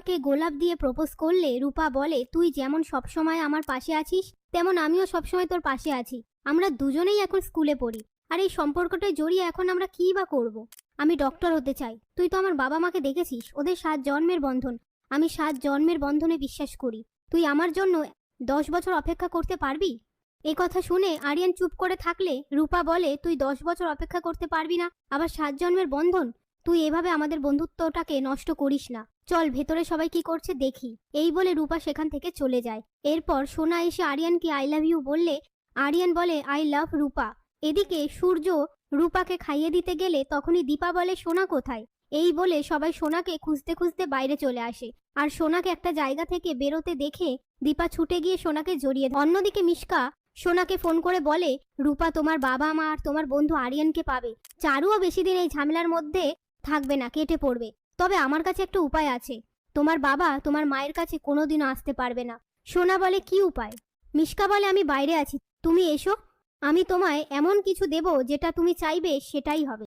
রূপাকে গোলাপ দিয়ে প্রপোজ করলে রূপা বলে, তুই যেমন সবসময় আমার পাশে আছিস, তেমন আমিও সবসময় তোর পাশে আছি। আমরা দুজনেই এখন স্কুলে পড়ি। আর এই সম্পর্কটায় জড়িয়ে এখন আমরা কী বা করব। আমি ডক্টর হতে চাই। তুই তো আমার বাবা মাকে দেখেছিস? ওদের সাত জন্মের বন্ধন। আমি সাত জন্মের বন্ধনে বিশ্বাস করি। তুই আমার জন্য দশ বছর অপেক্ষা করতে পারবি? এই কথা শুনে আরিয়ান চুপ করে থাকলে রূপা বলে, তুই দশ বছর অপেক্ষা করতে পারবি না। আবার সাত জন্মের বন্ধন? তুই এভাবে আমাদের বন্ধুত্বটাকে নষ্ট করিস না। চল ভেতরে সবাই কি করছে দেখি। এই বলে রূপা সেখান থেকে চলে যায়। এরপর সোনা এসে আরিয়ানকে আই লাভ ইউ বললে, আরিয়ান বলে আই লাভ রূপা। এদিকে সূর্য রূপাকে খাইয়ে দিতে গেলে তখনই দীপা বলে, সোনা কোথায়? এই বলে সবাই সোনাকে খুঁজতে খুঁজতে বাইরে চলে আসে। আর সোনাকে একটা জায়গা থেকে বেরোতে দেখে দীপা ছুটে গিয়ে সোনাকে জড়িয়ে। অন্যদিকে মিশকা সোনাকে ফোন করে বলে, রূপা, তোমার বাবা মা আর তোমার বন্ধু আরিয়ানকে পাবে। চারুও বেশি দিন এই ঝামেলার মধ্যে থাকবে না, কেটে পড়বে। তবে আমার কাছে একটা উপায় আছে। তোমার বাবা তোমার মায়ের কাছে কোনোদিনও আসতে পারবে না। সোনা বলে কি উপায়? মিশকা বলে, আমি বাইরে আছি, তুমি এসো। আমি তোমায় এমন কিছু দেব যেটা তুমি চাইবে সেটাই হবে।